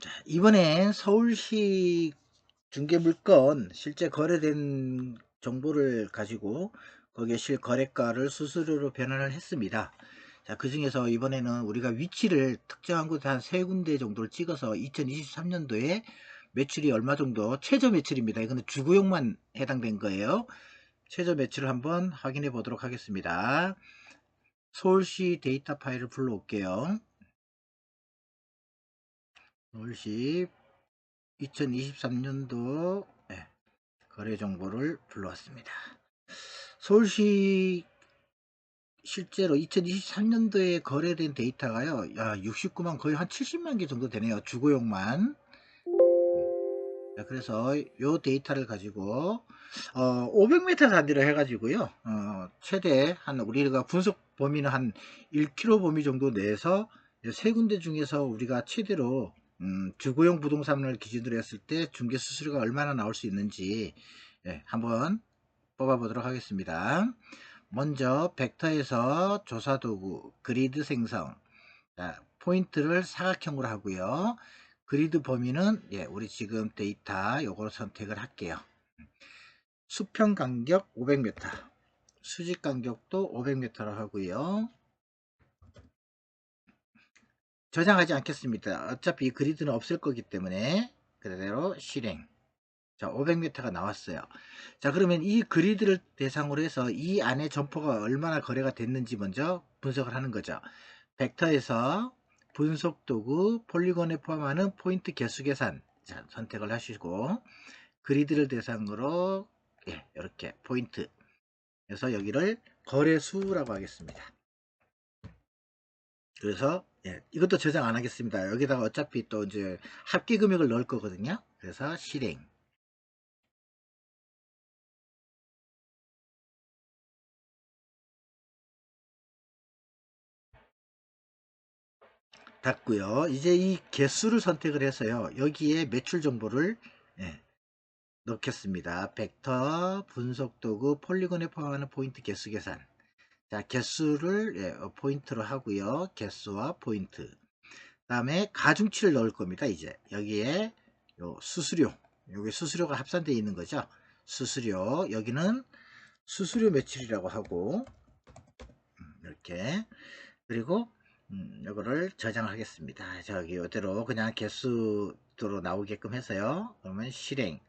자, 이번엔 서울시 중개물건 실제 거래된 정보를 가지고 거기에 실 거래가를 수수료로 변환을 했습니다. 자, 그 중에서 이번에는 우리가 위치를 특정한 곳에 한 세 군데 정도를 찍어서 2023년도에 매출이 얼마 정도 최저 매출입니다. 이거는 주구용만 해당된 거예요. 최저 매출을 한번 확인해 보도록 하겠습니다. 서울시 데이터 파일을 불러올게요. 서울시 2023년도 거래 정보를 불러왔습니다. 서울시 실제로 2023년도에 거래된 데이터가요. 야, 69만 거의 한 70만 개 정도 되네요. 주거용만. 자, 그래서 이 데이터를 가지고 어, 500m 단위로 해가지고요. 어, 최대 한 우리가 분석 범위는 한 1km 범위 정도 내에서 세 군데 중에서 우리가 최대로 음, 주거용 부동산을 기준으로 했을 때 중개 수수료가 얼마나 나올 수 있는지 예, 한번 뽑아 보도록 하겠습니다. 먼저 벡터에서 조사도구 그리드 생성 자, 포인트를 사각형으로 하고요. 그리드 범위는 예, 우리 지금 데이터 요거로 선택을 할게요. 수평 간격 500m 수직 간격도 500m로 하고요. 저장하지 않겠습니다. 어차피 그리드는 없을 거기 때문에 그대로 실행. 자 500m가 나왔어요. 자 그러면 이 그리드를 대상으로 해서 이 안에 점포가 얼마나 거래가 됐는지 먼저 분석을 하는 거죠. 벡터에서 분석 도구 폴리곤에 포함하는 포인트 개수 계산. 자, 선택을 하시고 그리드를 대상으로 예, 이렇게 포인트. 그래서 여기를 거래수라고 하겠습니다. 그래서 예, 이것도 저장 안 하겠습니다. 여기다가 어차피 또 이제 합계 금액을 넣을 거거든요. 그래서 실행. 닫고요. 이제 이 개수를 선택을 해서요. 여기에 매출 정보를 예, 넣겠습니다. 벡터, 분석 도구, 폴리곤에 포함하는 포인트 개수 계산. 자, 개수를 예, 어, 포인트로 하고요. 개수와 포인트. 다음에 가중치를 넣을 겁니다. 이제 여기에 요 수수료, 여기 수수료가 합산되어 있는 거죠. 수수료 여기는 수수료 매출이라고 하고 음, 이렇게 그리고 음, 이거를 저장하겠습니다. 저기 이대로 그냥 개수로 나오게끔 해서요. 그러면 실행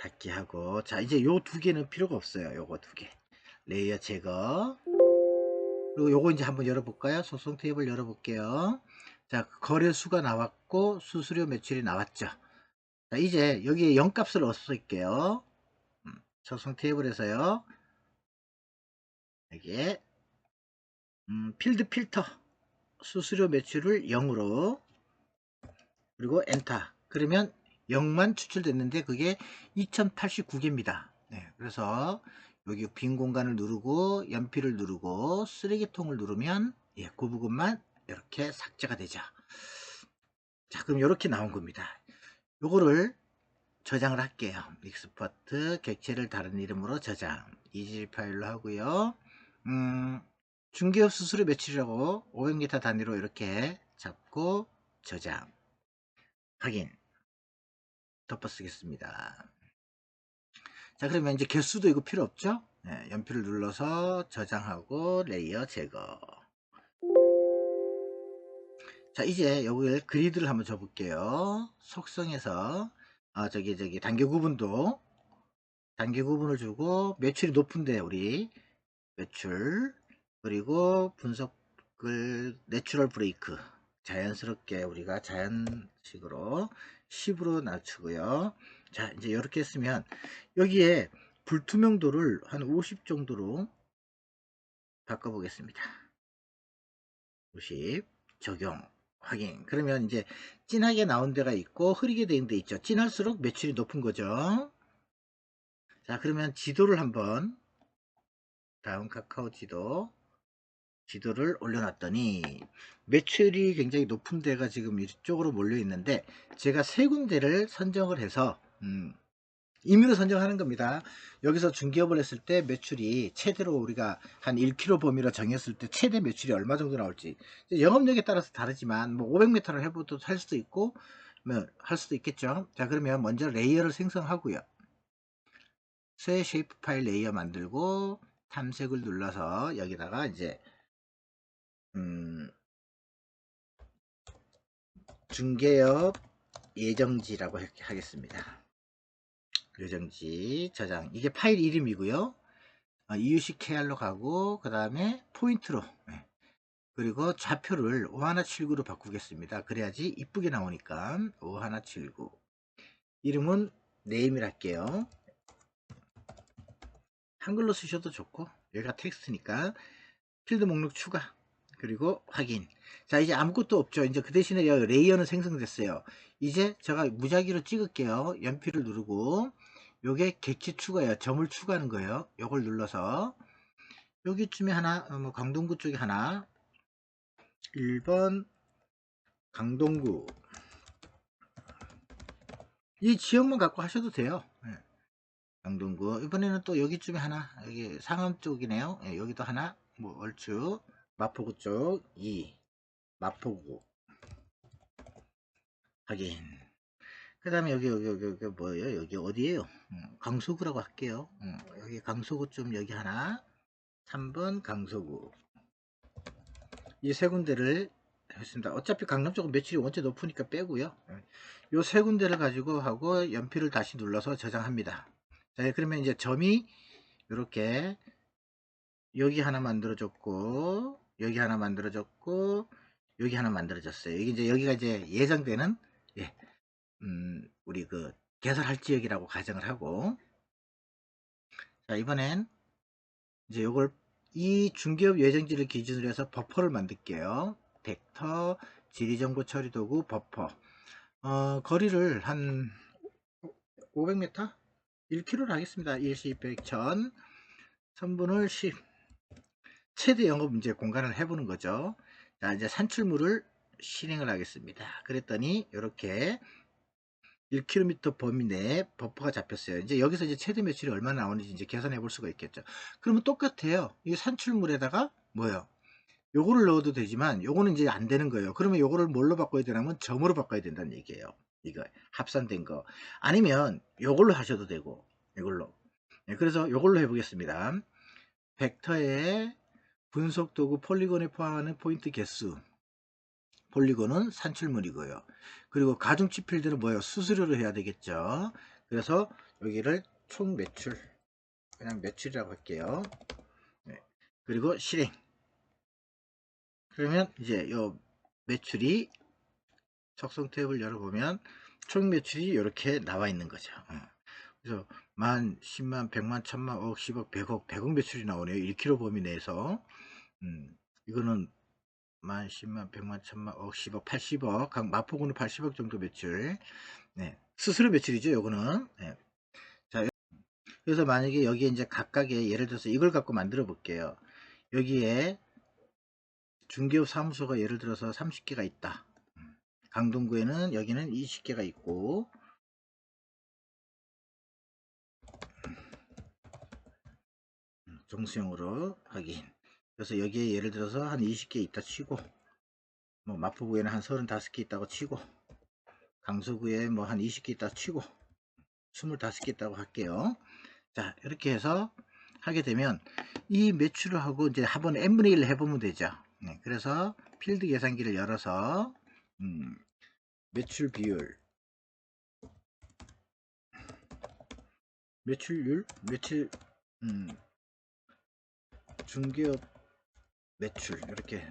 닫기 하고. 자 이제 요 두 개는 필요가 없어요. 요거 두개. 레이어 제거. 그리고 요거 이제 한번 열어볼까요? 소송 테이블 열어볼게요. 자 거래수가 나왔고 수수료 매출이 나왔죠. 자 이제 여기에 0값을 넣을게요. 음, 소송 테이블에서요. 여기에 음, 필드 필터. 수수료 매출을 0으로. 그리고 엔터. 그러면 0만 추출됐는데 그게 2089개입니다. 네, 그래서 여기 빈 공간을 누르고 연필을 누르고 쓰레기통을 누르면 예, 그 부분만 이렇게 삭제가 되죠. 자 그럼 이렇게 나온 겁니다. 요거를 저장을 할게요. 익스퍼트 객체를 다른 이름으로 저장 이지 파일로 하고요. 음, 중개업 수수료 매출이라고 500m 단위로 이렇게 잡고 저장 확인 덮어 쓰겠습니다. 자 그러면 이제 개수도 이거 필요 없죠? 네, 연필을 눌러서 저장하고 레이어 제거 자 이제 여기에 그리드를 한번 줘볼게요 속성에서 아 저기 저기 단계 구분도 단계 구분을 주고 매출이 높은데 우리 매출 그리고 분석을 내추럴 브레이크 자연스럽게 우리가 자연식으로 10으로 낮추고요. 자, 이제 이렇게 했으면 여기에 불투명도를 한 50 정도로 바꿔보겠습니다. 50 적용 확인 그러면 이제 진하게 나온 데가 있고 흐리게 된 데 있죠 진할수록 매출이 높은 거죠 자 그러면 지도를 한번 다음 카카오 지도 지도를 올려놨더니 매출이 굉장히 높은 데가 지금 이쪽으로 몰려 있는데 제가 세 군데를 선정을 해서 음, 임의로 선정하는 겁니다. 여기서 중개업을 했을 때 매출이 최대로 우리가 한 1km 범위로 정했을 때 최대 매출이 얼마 정도 나올지 영업력에 따라서 다르지만 뭐 500m를 해보도 할 수도 있고 뭐 할 수도 있겠죠. 자 그러면 먼저 레이어를 생성하고요. 새 쉐이프 파일 레이어 만들고 탐색을 눌러서 여기다가 이제 음, 중개업 예정지라고 하- 하겠습니다. 예정지 저장 이게 파일 이름이고요. 어, 이유식 KR로 가고 그 다음에 포인트로 네. 그리고 좌표를 5179로 바꾸겠습니다. 그래야지 이쁘게 나오니까 5179 이름은 네임을 할게요. 한글로 쓰셔도 좋고 여기가 텍스트니까 필드 목록 추가 그리고 확인. 자 이제 아무것도 없죠. 이제 그 대신에 레이어는 생성됐어요. 이제 제가 무작위로 찍을게요. 연필을 누르고 요게 객지 추가예요. 점을 추가하는 거예요. 요걸 눌러서. 여기쯤에 하나 어, 뭐 강동구 쪽에 하나. 1번 강동구. 이 지역만 갖고 하셔도 돼요. 예. 강동구. 이번에는 또 여기쯤에 하나. 여기 상암 쪽이네요. 예, 여기도 하나. 뭐 얼추 마포구 쪽 2. 마포구. 확인. 그 다음에 여기, 여기, 여기, 여기 뭐예요? 여기 어디에요? 음, 강서구라고 할게요. 음, 여기 강서구 좀 여기 하나. 3번 강서구. 이 세 군데를 했습니다. 어차피 강남 쪽은 매출이 원체 높으니까 빼고요. 요 세 군데를 가지고 하고 연필을 다시 눌러서 저장합니다. 자, 그러면 이제 점이 이렇게 여기 하나 만들어졌고 여기 하나 만들어졌고 여기 하나 만들어졌어요. 여기 이제 여기가 이제 예정되는 예, 음, 우리 그 개설할 지역이라고 가정을 하고 자 이번엔 이제 요걸 이 중개업 예정지를 기준으로 해서 버퍼를 만들게요. 벡터 지리정보 처리 도구 버퍼 어, 거리를 한 500m 1km로 하겠습니다. 1시 100, 1000 선분을 10 최대 영업 이제 공간을 해보는 거죠. 자, 이제 산출물을 실행을 하겠습니다. 그랬더니 이렇게 1km 범위 내에 버퍼가 잡혔어요. 이제 여기서 이제 최대 매출이 얼마나 나오는지 이제 계산해 볼 수가 있겠죠. 그러면 똑같아요. 이 산출물에다가 뭐요? 요거를 넣어도 되지만 요거는 이제 안 되는 거예요. 그러면 요거를 뭘로 바꿔야 되냐면 점으로 바꿔야 된다는 얘기예요. 이거 합산된 거. 아니면 요걸로 하셔도 되고 이걸로. 네, 그래서 요걸로 해보겠습니다. 벡터에 분석 도구 폴리곤에 포함하는 포인트 개수 폴리곤은 산출물이고요. 그리고 가중치 필드는 뭐예요? 수수료로 해야 되겠죠. 그래서 여기를 총 매출 그냥 매출이라고 할게요. 네. 그리고 실행 그러면 이제 요 매출이 적성 탭을 열어보면 총 매출이 이렇게 나와 있는 거죠. 어. 그래서 만, 10만, 100만, 1000만, 억, 10억, 100억, 100억 매출이 나오네요. 1km 범위 내에서. 음, 이거는 만, 10만, 100만, 1000만, 억, 10억, 80억, 각 마포구는 80억 정도 매출. 네, 스스로 매출이죠, 요거는. 네. 자, 그래서 만약에 여기에 이제 각각의 예를 들어서 이걸 갖고 만들어 볼게요. 여기에 중개업 사무소가 예를 들어서 30개가 있다. 강동구에는 여기는 20개가 있고, 정수형으로 확인. 그래서 여기에 예를 들어서 한 20개 있다 치고 뭐 마포구에는 한 35개 있다고 치고 강서구에 뭐 한 20개 있다 치고 25개 있다고 할게요. 자 이렇게 해서 하게 되면 이 매출을 하고 이제 한번 n분의 1을 해보면 되죠. 네, 그래서 필드 계산기를 열어서 음, 매출 비율 매출률 매출 음, 중개업 매출 이렇게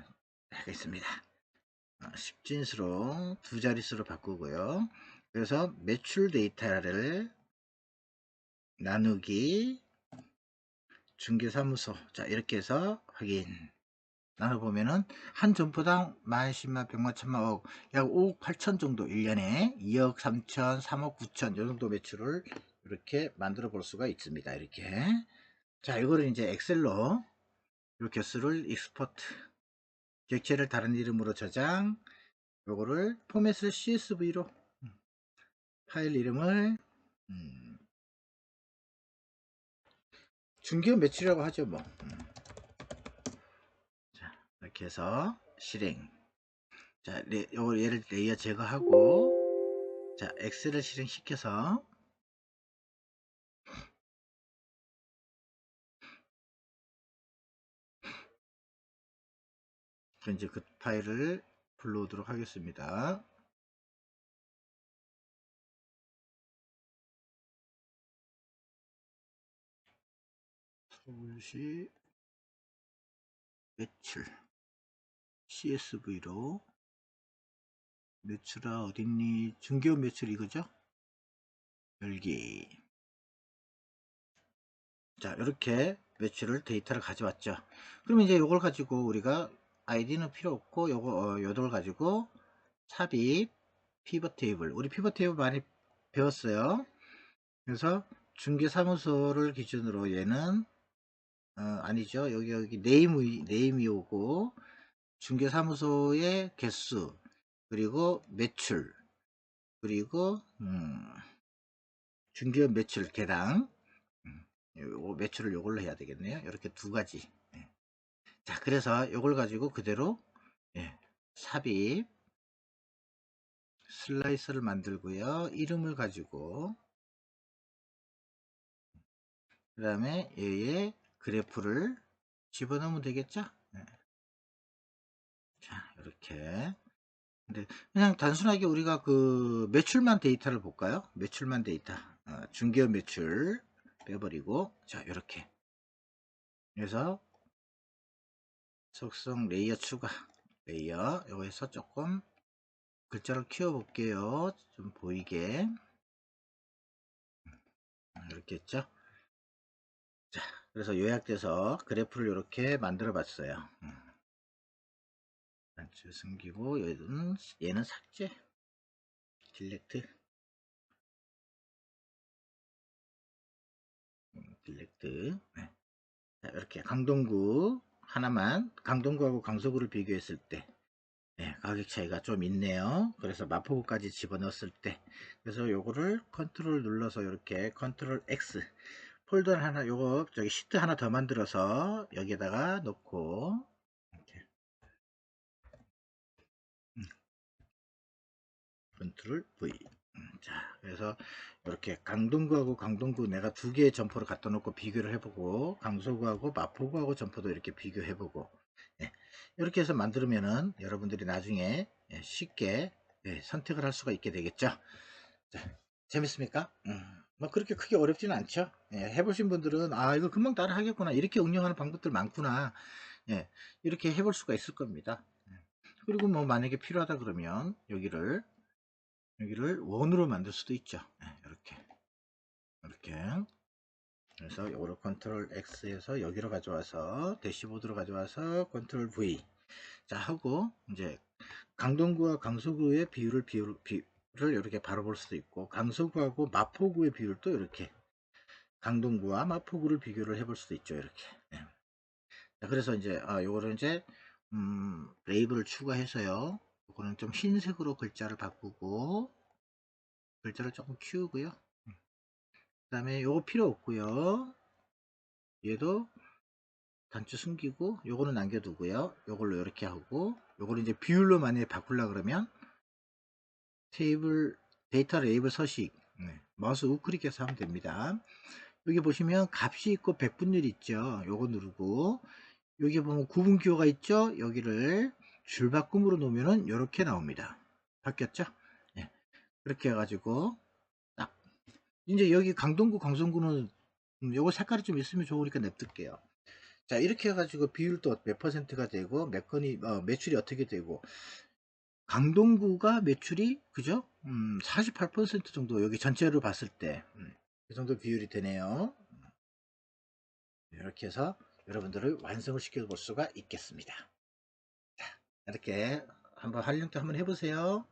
하겠습니다. 어, 10진수로 두 자릿수로 바꾸고요. 그래서 매출 데이터를 나누기 중개사무소 자 이렇게 해서 확인 나눠보면은 한 점포당 만, 10만, 100만, 1000만, 억, 약 5억 8천 정도 1년에 2억 3천, 3억 9천 요 정도 매출을 이렇게 만들어 볼 수가 있습니다. 이렇게 자 이거를 이제 엑셀로 이렇게 수를 익스포트 객체를 다른 이름으로 저장 요거를 포맷을 CSV로 파일 이름을 음, 중기업 매출이라고 하죠 뭐 음. 자 이렇게 해서 실행 자 레, 요 얘를 레이어 제거하고 자 엑셀을 실행시켜서 이제 그 파일을 불러오도록 하겠습니다. 서울시 매출 CSV로 매출아 어딨니? 중개업 매출 이거죠? 열기. 자 이렇게 매출을 데이터를 가져왔죠. 그러면 이제 이걸 가지고 우리가 아이디는 필요 없고 요거 어, 요걸 가지고 삽입 피벗 테이블. 우리 피벗 테이블 많이 배웠어요. 그래서 중개사무소를 기준으로 얘는 어, 아니죠. 여기 여기 네임이 네임이 오고 중개사무소의 개수 그리고 매출 그리고 음, 중개업 매출 개당. 음, 요 매출을 요걸로 해야 되겠네요. 이렇게 두 가지 자 그래서 이걸 가지고 그대로 예, 삽입 슬라이서를 만들고요. 이름을 가지고. 그 다음에 얘의 그래프를 집어넣으면 되겠죠? 네. 자 이렇게. 근데 그냥 단순하게 우리가 그 매출만 데이터를 볼까요? 매출만 데이터. 어, 중개업 매출 빼버리고. 자 이렇게. 그래서 속성 레이어 추가 레이어. 여기서 조금 글자를 키워 볼게요. 좀 보이게. 이렇게 했죠? 자 그래서 요약돼서 그래프를 이렇게 만들어 봤어요. 단추 숨기고 얘는, 얘는 삭제. 딜렉트. 딜렉트. 네. 자, 이렇게 강동구 하나만 강동구하고 강서구를 비교했을 때 네, 가격 차이가 좀 있네요. 그래서 마포구까지 집어넣었을 때 그래서 요거를 컨트롤 눌러서 이렇게 컨트롤 X 폴더 하나 요거 저기 시트 하나 더 만들어서 여기에다가 놓고 이렇게. 음. 컨트롤 V. 자 그래서 이렇게 강동구하고 강동구 내가 두 개의 점포를 갖다 놓고 비교를 해보고 강서구하고 마포구하고 점포도 이렇게 비교해 보고 예, 이렇게 해서 만들면은 여러분들이 나중에 예, 쉽게 예, 선택을 할 수가 있게 되겠죠? 자, 재밌습니까? 음, 뭐 그렇게 크게 어렵지는 않죠? 예, 해보신 분들은 아 이거 금방 따라 하겠구나. 이렇게 응용하는 방법들 많구나. 예, 이렇게 해볼 수가 있을 겁니다. 예. 그리고 뭐 만약에 필요하다 그러면 여기를 여기를 원으로 만들 수도 있죠. 네, 이렇게. 이렇게. 그래서 요거를 컨트롤 X에서 여기로 가져와서 대시보드로 가져와서 컨트롤 V. 자 하고 이제 강동구와 강서구의 비율을 비율, 비율을 이렇게 바로 볼 수도 있고 강서구하고 마포구의 비율도 이렇게 강동구와 마포구를 비교를 해볼 수도 있죠 이렇게. 네. 자, 그래서 이제 아 요거를 이제 음, 레이블을 추가해서요 이거는 좀 흰색으로 글자를 바꾸고 글자를 조금 키우고요. 음. 그 다음에 요거 필요 없고요. 얘도 단추 숨기고 요거는 남겨두고요. 요걸로 이렇게 하고 요거를 이제 비율로 만약에 바꾸려 그러면 테이블 데이터 레이블 서식 네, 마우스 우클릭해서 하면 됩니다. 여기 보시면 값이 있고 백분율 있죠. 요거 누르고 여기 보면 구분 기호가 있죠. 여기를 줄바꿈으로 놓으면 이렇게 나옵니다. 바뀌었죠? 네. 그렇게 해가지고 딱 이제 여기 강동구 강성구는 음, 요거 색깔이 좀 있으면 좋으니까 냅둘게요. 자 이렇게 해가지고 비율도 몇 퍼센트가 되고 매건이 어, 매출이 어떻게 되고 강동구가 매출이 그죠? 음, 48% 정도 여기 전체로 봤을 때 음, 그 정도 비율이 되네요. 이렇게 해서 여러분들을 완성을 시켜 볼 수가 있겠습니다. 이렇게 한번 활용 도 한번 해보세요.